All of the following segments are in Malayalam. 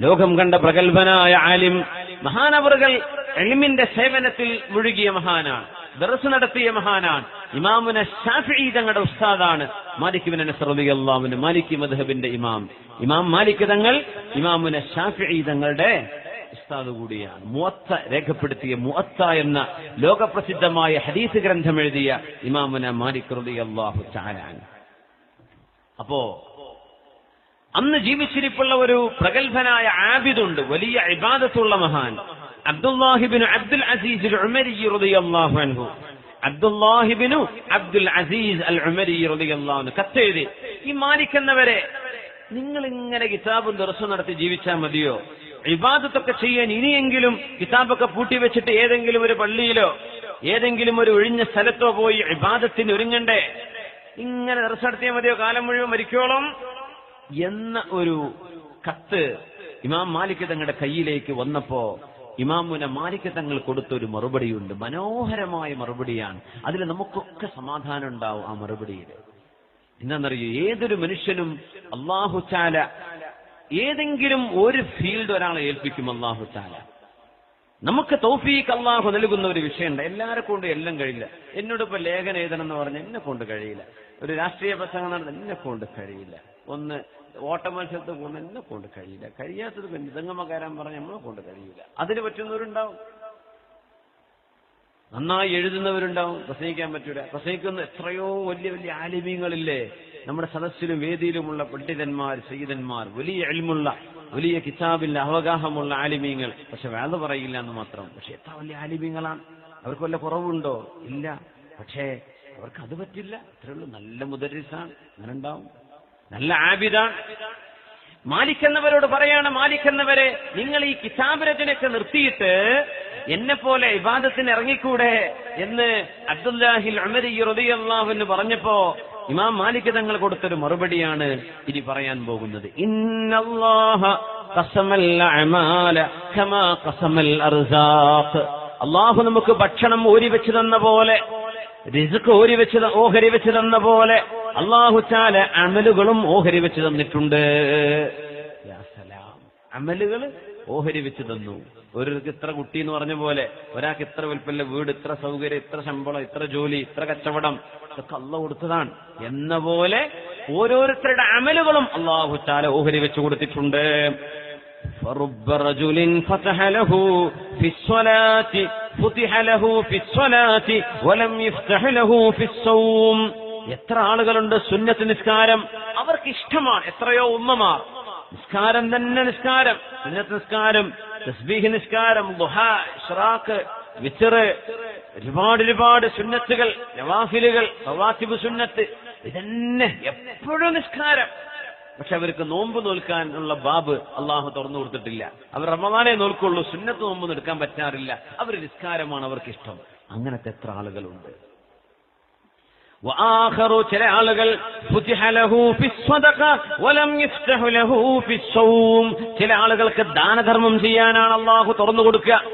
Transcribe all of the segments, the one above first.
ലോകം കണ്ട പ്രഗത്ഭനായ ആലിം മഹാനവറുകൾ എളിമിന്റെ സേവനത്തിൽ മുഴുകിയ മഹാനാണ് ദർസ് നടത്തിയ മഹാനാണ് ഇമാമുന ഷാഫി തങ്ങളുടെ ഉസ്താദാണ് മാലിക് ബിൻ അനസ് റളിയല്ലാഹു മാലിക് മദ്ഹബിന്റെ ഇമാം. ഇമാം മാലിക് തങ്ങൾ ഇമാമുന ഷാഫി തങ്ങളുടെ ഉസ്താദ് കൂടിയാണ്. മുഅത്ത രേഖപ്പെടുത്തിയ മുഅത്ത എന്ന ലോകപ്രസിദ്ധമായ ഹദീസ് ഗ്രന്ഥം എഴുതിയ ഇമാമുന മാലിക് റളിയല്ലാഹു അള്ളാഹു അപ്പോ അന്ന് ജീവിച്ചിരിപ്പുള്ള ഒരു പ്രഗത്ഭനായ ആബിദുണ്ട് വലിയ ഇബാദത്തുള്ള മഹാൻ. അബ്ദുല്ലാഹിബിന് അബ്ദുൽ അസീസ് റളിയല്ലാഹു അൻഹു. അബ്ദുല്ലാഹിബിനു അബ്ദുൽ അസീസ് അൽ ഉമരി കത്തെഴുതി ഈ മാലിക്കുന്നവരെ നിങ്ങൾ ഇങ്ങനെ കിതാബും ദിവസം നടത്തി ജീവിച്ചാൽ മതിയോ? ഇബാദത്തൊക്കെ ചെയ്യാൻ ഇനിയെങ്കിലും കിതാബൊക്കെ പൂട്ടി വെച്ചിട്ട് ഏതെങ്കിലും ഒരു പള്ളിയിലോ ഏതെങ്കിലും ഒരു ഒഴിഞ്ഞ സ്ഥലത്തോ പോയി ഇബാദത്തിന് ഒരുങ്ങണ്ടേ? ഇങ്ങനെ ദർശനം നടത്തിയാൽ മതിയോ? കാലം മുഴുവൻ മരിക്കോളും എന്ന ഒരു കത്ത് ഇമാം മാലിക് തങ്ങളുടെ കയ്യിലേക്ക് വന്നപ്പോ ഇമാമുന മാലിക് തങ്ങൾ കൊടുത്തൊരു മറുപടിയുണ്ട്. മനോഹരമായ മറുപടിയാണ്. അതിൽ നമുക്കൊക്കെ സമാധാനം ഉണ്ടാവും ആ മറുപടിയിൽ. എന്താണെന്നറിയോ? ഏതൊരു മനുഷ്യനും അള്ളാഹുചാല ഏതെങ്കിലും ഒരു ഫീൽഡ് ഒരാളെ ഏൽപ്പിക്കും അള്ളാഹു ചാല നമുക്ക് തൗഫീഖ് അള്ളാഹു നൽകുന്ന ഒരു വിഷയമുണ്ട്. എല്ലാരെ കൊണ്ട് എല്ലാം കഴിയില്ല. എന്നോട് ഇപ്പൊ ലേഖനം എഴുതണം എന്ന് പറഞ്ഞാൽ എന്നെ കൊണ്ട് കഴിയില്ല. ഒരു രാഷ്ട്രീയ പ്രസംഗം നടന്ന എന്നെ കൊണ്ട് കഴിയില്ല. ഒന്ന് ഓട്ട മത്സരത്തിൽ പോകുന്ന എന്നെ കൊണ്ട് കഴിയില്ല. കഴിയാത്തത് പിന്നെ കയറാൻ പറഞ്ഞ നമ്മളെ കൊണ്ട് കഴിയില്ല. അതിന് പറ്റുന്നവരുണ്ടാവും. നന്നായി എഴുതുന്നവരുണ്ടാവും. പ്രസംഗിക്കാൻ പറ്റൂല. പ്രസംഗിക്കുന്ന എത്രയോ വലിയ വലിയ ആലിമീങ്ങളില്ലേ? നമ്മുടെ സദസ്സിലും വേദിയിലുമുള്ള പണ്ഡിതന്മാർ സയ്യിദന്മാർ വലിയ എൽമുള്ള വലിയ കിതാബിൽ അവഗാഹമുള്ള ആലിമീങ്ങൾ. പക്ഷെ വേദ പറയില്ല എന്ന് മാത്രം. പക്ഷെ എത്ര വലിയ ആലിമീങ്ങളാണ്. അവർക്ക് വല്ല കുറവുണ്ടോ? ഇല്ല. പക്ഷേ അവർക്ക് അത് പറ്റില്ല. അത്രയുള്ളൂ നല്ല മുദരിസാണ്. അങ്ങനെ ഉണ്ടാവും നല്ല ആബിദാണ്. മാലിക് എന്നവരോട് പറയാണ് മാലിക് എന്നവരെ നിങ്ങൾ ഈ കിതാബ് രചനയൊക്കെ നിർത്തിയിട്ട് എന്നെ പോലെ ഇബാദത്തിന് ഇറങ്ങിക്കൂടെ എന്ന് അബ്ദുല്ലാഹിൽ അമരി റളിയല്ലാഹുവിന് പറഞ്ഞപ്പോ ഇമാം മാലിക് തങ്ങൾ കൊടുത്തൊരു മറുപടിയാണ് ഇനി പറയാൻ പോകുന്നത് അള്ളാഹു നമുക്ക് ഭക്ഷണം ഊരി വെച്ച് തന്ന പോലെ റിസുക്ക് ഓരി വെച്ച് ഓഹരി വെച്ച് തന്ന പോലെ അള്ളാഹു ചാല അമലുകളും ഓഹരി വെച്ച് തന്നിട്ടുണ്ട്. അമലുകൾ ഓഹരി വെച്ച് തന്നു ഓരോർക്ക് ഇത്ര കുട്ടി എന്ന് പറഞ്ഞ പോലെ ഒരാൾക്ക് ഇത്ര വലുപ്പല്ല വീട് ഇത്ര സൗകര്യം ഇത്ര ശമ്പളം ഇത്ര ജോലി ഇത്ര കച്ചവടം ഇതൊക്കെ അള്ള കൊടുത്തതാണ് എന്ന പോലെ ഓരോരുത്തരുടെ അമലുകളും അള്ളാഹു ചാല ഓഹരി വെച്ച് കൊടുത്തിട്ടുണ്ട് فرب رجل فتح له في الصلاة فتح له في الصلاة ولم يفتح له في الصوم എത്ര ആളുകളുണ്ട് സുന്നത്ത് നിസ്കാരം അവർക്ക് ഇഷ്ടമാണ് എത്രയോ ഉമ്മമാർ നിസ്കാരം തന്നെ നിസ്കാരം സുന്നത്ത് നിസ്കാരം തസ്ബീഹ് നിസ്കാരം ദുഹ ഇഷ്റാഖ് വിച്ചറ് ഒരുപാട് ഒരുപാട് സുന്നത്തുകൾ നവാഫിലുകൾ സവാത്തിബ് സുന്നത്ത് ഇതന്നെ എപ്പോഴും നിസ്കാരം. പക്ഷെ അവർക്ക് നോമ്പ് നോൽക്കാനുള്ള ബാബ് അള്ളാഹു തുറന്നു കൊടുത്തിട്ടില്ല. അവർ റമദാനെ നോൽക്കുള്ളൂ സുന്നത്ത് നോമ്പ് എടുക്കാൻ പറ്റാറില്ല. അവർ നിസ്കാരമാണ് അവർക്ക് ഇഷ്ടം അങ്ങനത്തെ എത്ര ആളുകളുണ്ട്. ചില ആളുകൾ ചില ആളുകൾക്ക് ദാനധർമ്മം ചെയ്യാനാണ് അല്ലാഹു തുറന്നു കൊടുക്കുക.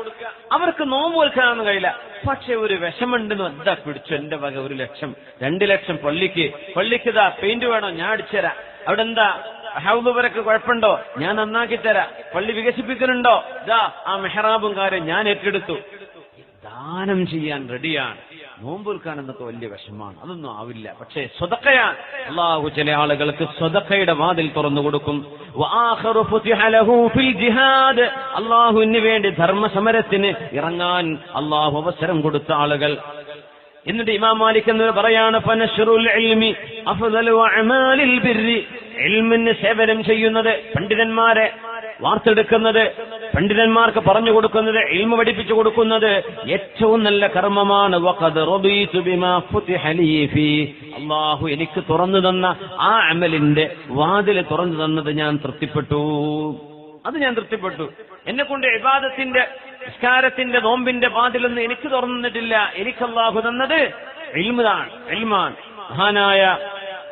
അവർക്ക് നോമ്പ് വെക്കാനൊന്നും കഴിയില്ല. പക്ഷെ ഒരു വിഷമുണ്ടെന്ന് എന്താ പിടിച്ചു? എന്റെ വക ഒരു ലക്ഷം. രണ്ട് ലക്ഷം പള്ളിക്ക്. പള്ളിക്ക് ഇതാ പെയിന്റ് വേണോ. ഞാൻ അടിച്ചുതരാം അവിടെ എന്താ? ഹൗദുവരക്ക് കുഴപ്പമുണ്ടോ? ഞാൻ നന്നാക്കി തരാ. പള്ളി വികസിപ്പിക്കുന്നുണ്ടോ ഇതാ ആ മെഹറാബും കാര്യം ഞാൻ ഏറ്റെടുത്തു. ദാനം ചെയ്യാൻ റെഡിയാണ്. നോമ്പൊൽക്കാൻ എന്നൊക്കെ വലിയ വിഷമാണ് അതൊന്നും ആവില്ല. പക്ഷേ സ്വതക്കയാണ്. അള്ളാഹു ചില ആളുകൾക്ക് സ്വതക്കയുടെ വാതിൽ തുറന്നു കൊടുക്കും. അള്ളാഹുവിന് വേണ്ടി ധർമ്മസമരത്തിന് ഇറങ്ങാൻ അള്ളാഹു അവസരം കൊടുത്ത ആളുകൾ. എന്നിട്ട് ഇമാം മാലിക് എന്ന് പറയാണ് സേവനം ചെയ്യുന്നത് പണ്ഡിതന്മാരെ വാർത്തെടുക്കുന്നത് പണ്ഡിതന്മാർക്ക് പറഞ്ഞു കൊടുക്കുന്നത് ഇൽമ പഠിപ്പിച്ചു കൊടുക്കുന്നത് ഏറ്റവും നല്ല കർമ്മമാണ്. അള്ളാഹു എനിക്ക് തുറന്നു തന്ന ആ അമലിന്റെ വാതിൽ തുറന്നു തന്നത് ഞാൻ തൃപ്തിപ്പെട്ടു. അത് ഞാൻ തൃപ്തിപ്പെട്ടു. എന്നെ കൊണ്ട് ഇബാദത്തിന്റെ നിസ്കാരത്തിന്റെ നോമ്പിന്റെ വാതിലൊന്നും എനിക്ക് തുറന്നിട്ടില്ല എനിക്ക് അള്ളാഹു തന്നത് ഇൽമുതാണ് ഇൽമാൻ മഹാനായ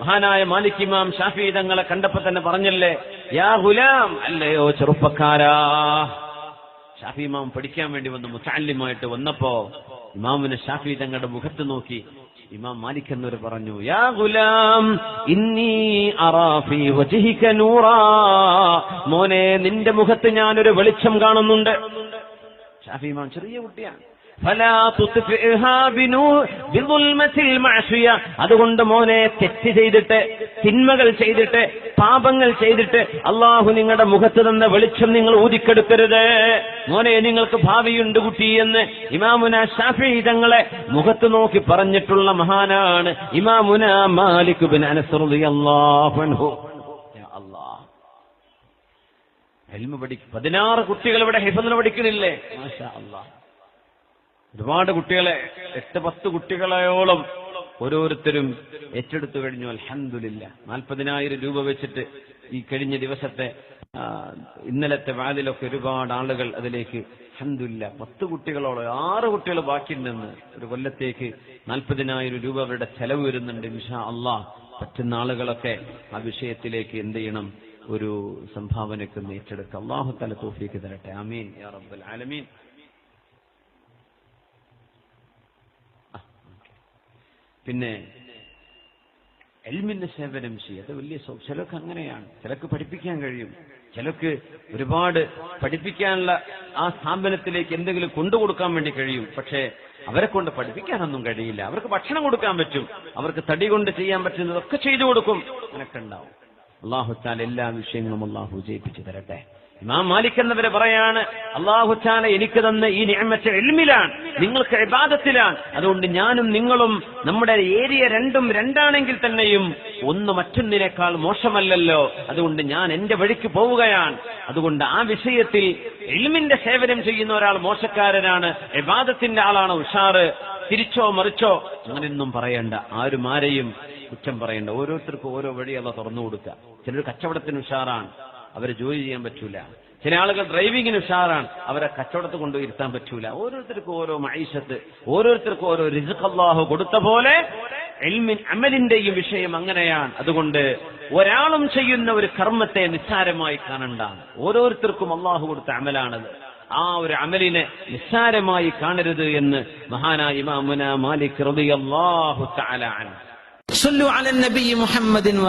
മഹാനായ മാലിക്കിമാം ഷാഫി തങ്ങളെ കണ്ടപ്പോ തന്നെ പറഞ്ഞല്ലേ യാ ഗുലാം അല്ലയോ ചെറുപ്പക്കാരാ. ഷാഫി ഇമാം പഠിക്കാൻ വേണ്ടി വന്ന് മുത്താലിമായിട്ട് വന്നപ്പോ ഇമാമിന് ഷാഫി തങ്ങളുടെ മുഖത്ത് നോക്കി ഇമാം മാലിക് എന്നവർ പറഞ്ഞു യാ ഗുലാം ഇന്നി അറാഫി വജിഹിക നൂറാ. മോനെ നിന്റെ മുഖത്ത് ഞാനൊരു വെളിച്ചം കാണുന്നുണ്ട്. ഷാഫി ഇമാം ചെറിയ കുട്ടിയാണ്. അതുകൊണ്ട് മോനെ തെറ്റ് ചെയ്തിട്ട് തിന്മകൾ ചെയ്തിട്ട് പാപങ്ങൾ ചെയ്തിട്ട് അള്ളാഹു നിങ്ങളുടെ മുഖത്ത് തന്ന വെളിച്ചം നിങ്ങൾ ഊതിക്കെടുക്കരുത്. മോനെ നിങ്ങൾക്ക് ഭാവിയുണ്ട് കുട്ടി എന്ന് ഇമാമുന ഷാഫി തങ്ങളെ മുഖത്ത് നോക്കി പറഞ്ഞിട്ടുള്ള മഹാനാണ് ഇമാമുന മാലിക് ബിൻ അനസറുദി എൽമ പഠിക്കും. പതിനാറ് കുട്ടികൾ ഇവിടെ ഹിഫന്ന് പഠിക്കുന്നില്ലേ മാഷാ അല്ലാഹ്. ഒരുപാട് കുട്ടികളെ എട്ട് പത്ത് കുട്ടികളെയോളം ഓരോരുത്തരും ഏറ്റെടുത്തു കഴിഞ്ഞു. അൽഹന്ദില്ല നാൽപ്പതിനായിരം രൂപ വെച്ചിട്ട് ഈ കഴിഞ്ഞ ദിവസത്തെ ഇന്നലത്തെ വാതിലൊക്കെ ഒരുപാട് ആളുകൾ അതിലേക്ക് ഹന്ദില്ല പത്ത് കുട്ടികളോളം ആറ് കുട്ടികൾ ബാക്കി നിന്ന് ഒരു കൊല്ലത്തേക്ക് നാൽപ്പതിനായിരം രൂപ അവരുടെ ചെലവ് വരുന്നുണ്ട്. ഇൻഷാ അള്ളാഹ് പറ്റുന്ന ആളുകളൊക്കെ ആ വിഷയത്തിലേക്ക് എന്ത് ചെയ്യണം? ഒരു സംഭാവനയ്ക്ക് ഒന്ന് ഏറ്റെടുക്കുക അള്ളാഹു തല തോഫിക്ക് തരട്ടെ. അമീൻ യാ റബ്ബൽ ആലമീൻ ആ, ഓക്കേ. പിന്നെ എൽമിന്റെ സേവനം ചെയ്യുക അത് വലിയ ചിലക്ക് അങ്ങനെയാണ്. ചിലക്ക് പഠിപ്പിക്കാൻ കഴിയും. ചിലക്ക് ഒരുപാട് പഠിപ്പിക്കാനുള്ള ആ സ്ഥാപനത്തിലേക്ക് എന്തെങ്കിലും കൊണ്ടുകൊടുക്കാൻ വേണ്ടി കഴിയും. പക്ഷേ അവരെ കൊണ്ട് പഠിപ്പിക്കാനൊന്നും കഴിയില്ല. അവർക്ക് ഭക്ഷണം കൊടുക്കാൻ പറ്റും. അവർക്ക് തടി കൊണ്ട് ചെയ്യാൻ പറ്റുന്നതൊക്കെ ചെയ്തു കൊടുക്കും. അങ്ങനൊക്കെ ഉണ്ടാവും. അള്ളാഹുത്താൽ എല്ലാ വിഷയങ്ങളും അള്ളാഹു വിജയിപ്പിച്ചു തരട്ടെ. ഇമാം മാലിക് എന്നവരെ പറയാണ് അള്ളാഹുച്ചാല എനിക്ക് തന്ന ഈ നിയമത്തെ എൽമിലാണ് നിങ്ങൾക്ക് ഇബാദത്തിലാണ്. അതുകൊണ്ട് ഞാനും നിങ്ങളും നമ്മുടെ ഏരിയ രണ്ടും രണ്ടാണെങ്കിൽ തന്നെയും ഒന്ന് മറ്റൊന്നിനേക്കാൾ മോശമല്ലല്ലോ. അതുകൊണ്ട് ഞാൻ എന്റെ വഴിക്ക് പോവുകയാണ്. അതുകൊണ്ട് ആ വിഷയത്തിൽ എൽമിന്റെ സേവനം ചെയ്യുന്ന ഒരാൾ മോശക്കാരനാണ് ഇബാദത്തിന്റെ ആളാണ് ഉഷാറ്. തിരിച്ചോ മറിച്ചോ അങ്ങനെയൊന്നും പറയണ്ട. ആരും ആരെയും കുറ്റം പറയണ്ട. ഓരോരുത്തർക്കും ഓരോ വഴി അവ തുറന്നു കൊടുക്കുക. ചിലർ കച്ചവടത്തിന് ഉഷാറാണ്. അവരെ ജോലി ചെയ്യാൻ പറ്റൂല. ചില ആളുകൾ ഡ്രൈവിങ്ങിന് ഉഷാറാണ്. അവരെ കച്ചവടത്ത് കൊണ്ടുപോയി ഇരുത്താൻ പറ്റൂല. ഓരോരുത്തർക്കും ഓരോ മൈഷത്ത് ഓരോരുത്തർക്കും ഓരോ റിസുഖ് അള്ളാഹു കൊടുത്ത പോലെ അമലിന്റെയും വിഷയം അങ്ങനെയാണ്. അതുകൊണ്ട് ഒരാളും ചെയ്യുന്ന ഒരു കർമ്മത്തെ നിസ്സാരമായി കാണണ്ടാണ്. ഓരോരുത്തർക്കും അള്ളാഹു കൊടുത്ത അമലാണത്. ആ ഒരു അമലിനെ നിസ്സാരമായി കാണരുത് എന്ന് മഹാനായ മാമുന മാലിക് റളിയല്ലാഹു തആല അൻഹു. സല്ലു അലൻ നബി മുഹമ്മദിൻ വ